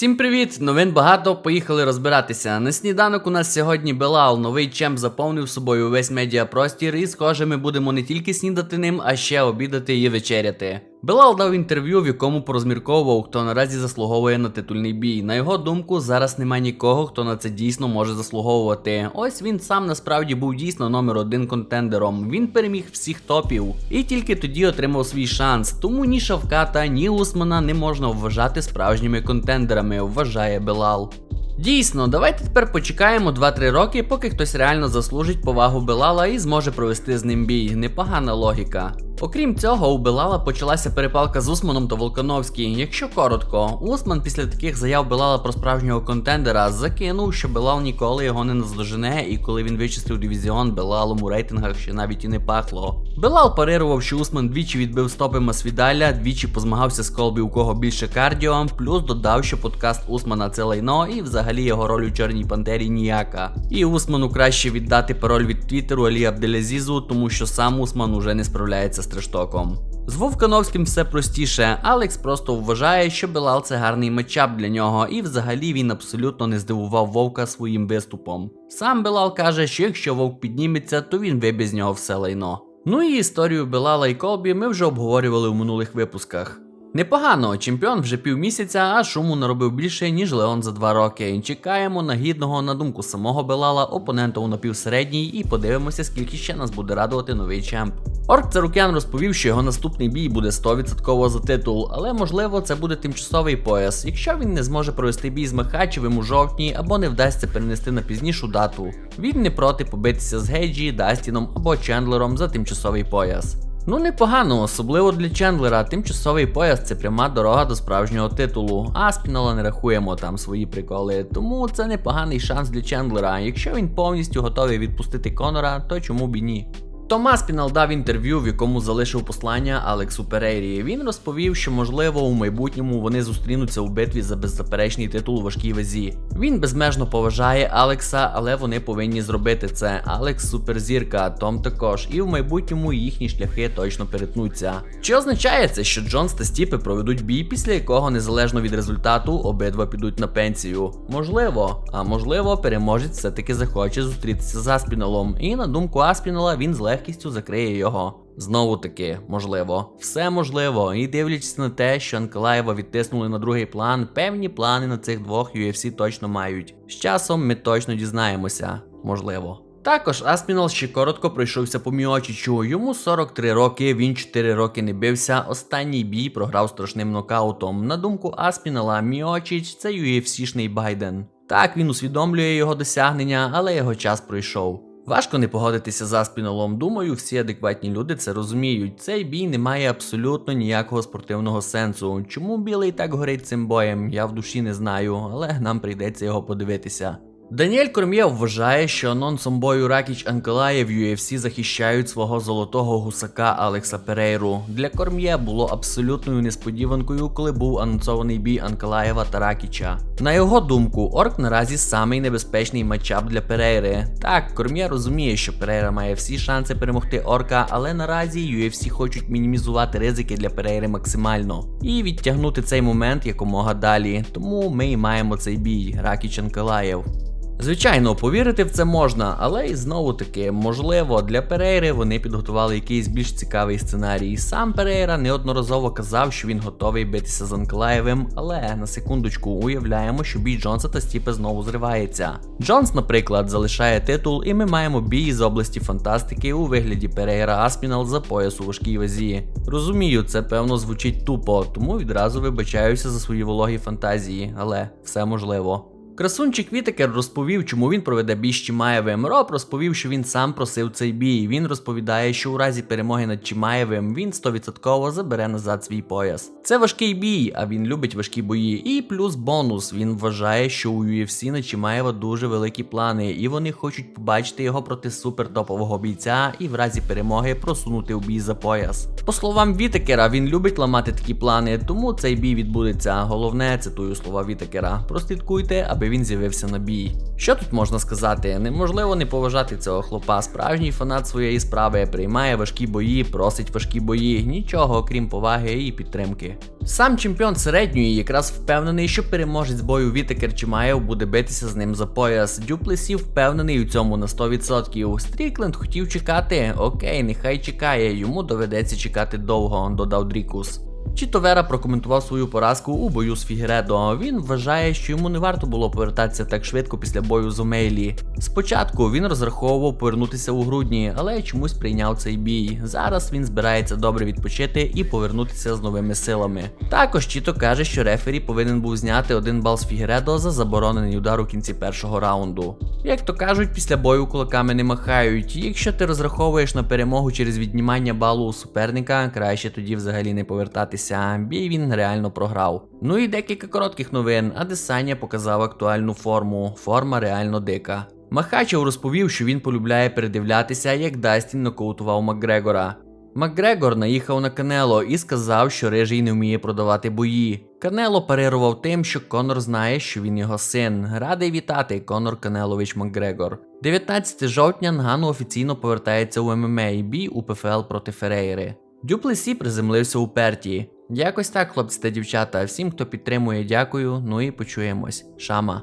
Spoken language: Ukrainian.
Всім привіт! Новин багато, поїхали розбиратися. На сніданок у нас сьогодні Белал, новий чемп заповнив собою весь медіапростір, і схоже, ми будемо не тільки снідати ним, а ще обідати і вечеряти. Белал дав інтерв'ю, в якому порозмірковував, хто наразі заслуговує на титульний бій. На його думку, зараз немає нікого, хто на це дійсно може заслуговувати. Ось він сам насправді був дійсно номер один контендером. Він переміг всіх топів і тільки тоді отримав свій шанс. Тому ні Шавката, ні Усмана не можна вважати справжніми контендерами, вважає Белал. Дійсно, давайте тепер почекаємо 2-3 роки, поки хтось реально заслужить повагу Белала і зможе провести з ним бій. Непогана логіка. Окрім цього, у Белала почалася перепалка з Усманом та Волконовським. Якщо коротко, Усман після таких заяв Белала про справжнього контендера закинув, що Белал ніколи його не наздожене, і коли він вичистив дивізіон, Белалом у рейтингах ще навіть і не пахло. Белал парирував, що Усман двічі відбив стопи Масвідаля, двічі позмагався з Колбі, у кого більше кардіо, плюс додав, що подкаст Усмана це лайно, і взагалі його роль у Чорній Пантері ніяка. І Усману краще віддати пароль від Твіттеру Алі Абделязізу, тому що сам Усман уже не справляється з трештоком. З Вовкановським все простіше. Алекс просто вважає, що Белал це гарний матчап для нього, і взагалі він абсолютно не здивував Вовка своїм виступом. Сам Белал каже, що якщо Вовк підніметься, то він вибє з нього все лайно. Ну і історію Белала і Колбі ми вже обговорювали у минулих випусках. Непогано, чемпіон вже півмісяця, а шуму наробив більше, ніж Леон за два роки. Чекаємо на гідного, на думку самого Белала, опонента у напівсередній, і подивимося, скільки ще нас буде радувати новий чемп. Орк Царукян розповів, що його наступний бій буде 100% за титул, але можливо це буде тимчасовий пояс, якщо він не зможе провести бій з Махачевим у жовтні або не вдасться перенести на пізнішу дату. Він не проти побитися з Гейджі, Дастіном або Чендлером за тимчасовий пояс. Ну непогано, особливо для Чендлера. Тимчасовий пояс це пряма дорога до справжнього титулу. А Спінала не рахуємо там свої приколи. Тому це непоганий шанс для Чендлера. Якщо він повністю готовий відпустити Конора, то чому б і ні? Томас Пінал дав інтерв'ю, в якому залишив послання Алексу Перейрі. Він розповів, що можливо у майбутньому вони зустрінуться у битві за беззаперечний титул у важкій вазі. Він безмежно поважає Алекса, але вони повинні зробити це. Алекс суперзірка, Том також, і в майбутньому їхні шляхи точно перетнуться. Чи означає це, що Джонс та Стіпи проведуть бій, після якого незалежно від результату обидва підуть на пенсію? Можливо, а можливо, переможець все-таки захоче зустрітися з Аспіналом. І на думку Аспінала, він з легкістю закриє його. Знову таки, можливо, все можливо, і дивлячись на те, що Анкалаєва відтиснули на другий план, певні плани на цих двох UFC точно мають. З часом ми точно дізнаємося, можливо. Також Аспінал ще коротко пройшовся по Міочічу. Йому 43 роки, він 4 роки не бився. Останній бій програв страшним нокаутом. На думку Аспінала, Міочіч це UFC-шний Байден. Так, він усвідомлює його досягнення, але його час пройшов. Важко не погодитися за спінолом. Думаю, всі адекватні люди це розуміють. Цей бій не має абсолютно ніякого спортивного сенсу. Чому білий так горить цим боєм? Я в душі не знаю, але нам прийдеться його подивитися. Даніель Корм'єв вважає, що анонсом бою Ракіч Анкалаєв в UFC захищають свого золотого гусака Алекса Перейру. Для Корм'є було абсолютною несподіванкою, коли був анонсований бій Анкалаєва та Ракіча. На його думку, Орк наразі самий небезпечний матчап для Перейри. Так, Корм'є розуміє, що Перейра має всі шанси перемогти Орка, але наразі UFC хочуть мінімізувати ризики для Перейри максимально і відтягнути цей момент якомога далі. Тому ми і маємо цей бій Ракіч Анкалаєв. Звичайно, повірити в це можна, але і знову таки, можливо, для Перейри вони підготували якийсь більш цікавий сценарій. Сам Перейра неодноразово казав, що він готовий битися з Анклаєвим, але на секундочку уявляємо, що бій Джонса та Стіпе знову зривається. Джонс, наприклад, залишає титул, і ми маємо бій з області фантастики у вигляді Перейра Аспінал за пояс у важкій вазі. Розумію, це певно звучить тупо, тому відразу вибачаюся за свої вологі фантазії, але все можливо. Красунчик Вітекер розповів, чому він проведе бій з Чимаєвим. Роб розповів, що він сам просив цей бій. Він розповідає, що у разі перемоги над Чимаєвим він 100% забере назад свій пояс. Це важкий бій, а він любить важкі бої. І плюс бонус. Він вважає, що у UFC на Чимаєва дуже великі плани, і вони хочуть побачити його проти супертопового бійця і в разі перемоги просунути у бій за пояс. По словам Вітекера, він любить ламати такі плани, тому цей бій відбудеться. Головне, цитую слова Вітекера. Прослідкуйте, аби він з'явився на бій. Що тут можна сказати? Неможливо не поважати цього хлопа. Справжній фанат своєї справи приймає важкі бої, просить важкі бої, нічого окрім поваги і підтримки. Сам чемпіон середньої якраз впевнений, що переможець бою Вітекер Чимаєв буде битися з ним за пояс. Дюплесі впевнений у цьому на 100%. Стрікленд хотів чекати. Окей, нехай чекає, йому доведеться чекати довго, додав Дрікус. Чіто Вера прокоментував свою поразку у бою з Фігередо. Він вважає, що йому не варто було повертатися так швидко після бою з Омейлі. Спочатку він розраховував повернутися у грудні, але чомусь прийняв цей бій. Зараз він збирається добре відпочити і повернутися з новими силами. Також Чіто каже, що рефері повинен був зняти один бал з Фігередо за заборонений удар у кінці першого раунду. Як то кажуть, після бою кулаками не махають. Якщо ти розраховуєш на перемогу через віднімання балу у суперника, краще тоді взагалі не повертатися. Бій він реально програв. Ну і декілька коротких новин. Адесання показав актуальну форму. Форма реально дика. Махачев розповів, що він полюбляє передивлятися, як Дастін нокаутував Макгрегора. Макгрегор наїхав на Канело і сказав, що рижий не вміє продавати бої. Канело парирував тим, що Конор знає, що він його син. Радий вітати Конор Канелович Макгрегор. 19 жовтня Нгану офіційно повертається у ММА бій у ПФЛ проти Ферейри. Дюплесі приземлився у Перті. Якось так, хлопці та дівчата. Всім, хто підтримує, дякую. Ну і почуємось. Шама.